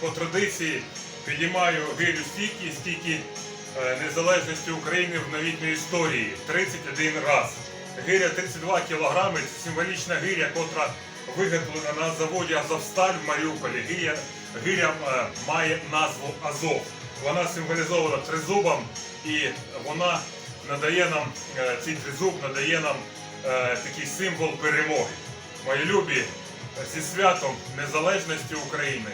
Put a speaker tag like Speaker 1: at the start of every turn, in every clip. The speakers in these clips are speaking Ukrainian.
Speaker 1: по традиції підіймаю гирю стільки, стільки е, незалежності України в новітній історії 31 раз. Гиря 32 кілограми це символічна гиря, котра виготовлена на заводі Азовсталь в Маріуполі. Гиря, гиря е, має назву Азов. Вона символізована тризубом і вона надає нам, е, цей тризуб надає нам такий символ перемоги. Мої любі, зі святом незалежності України,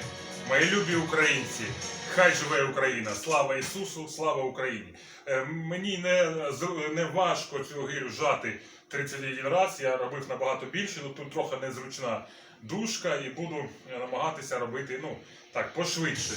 Speaker 1: мої любі українці, хай живе Україна! Слава Ісусу, слава Україні! Е, Мені не, не важко цю гирю жати 31 раз. Я робив набагато більше, але тут трохи незручна дужка і буду е, намагатися робити ну, так, пошвидше.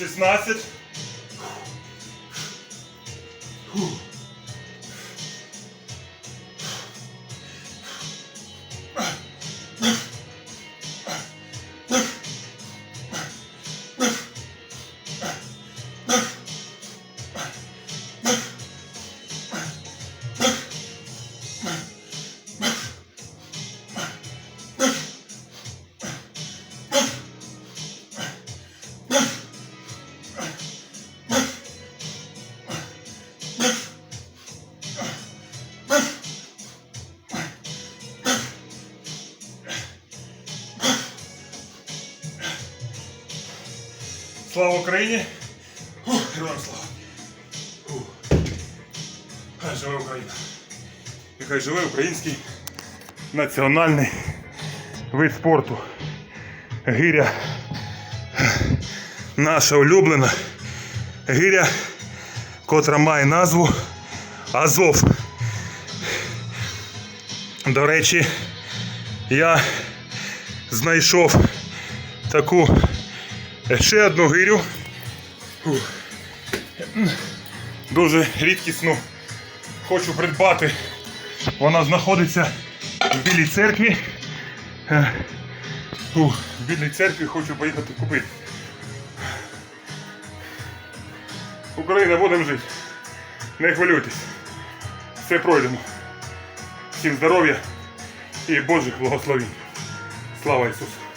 Speaker 1: Шістнадцять. Слава Україні! Ух, Героям слава! Хай живе Україна! І хай живе український національний вид спорту. Гиря наша улюблена. Гиря, котра має назву Азов. До речі, я знайшов таку ще одну гирю. Дуже рідкісну хочу придбати. Вона знаходиться в Білій церкві. Е, В Білій церкві хочу поїхати купити. Україна, будемо жити. Не хвилюйтесь. Все пройдемо. Всім здоров'я і Божих благословень. Слава Ісусу!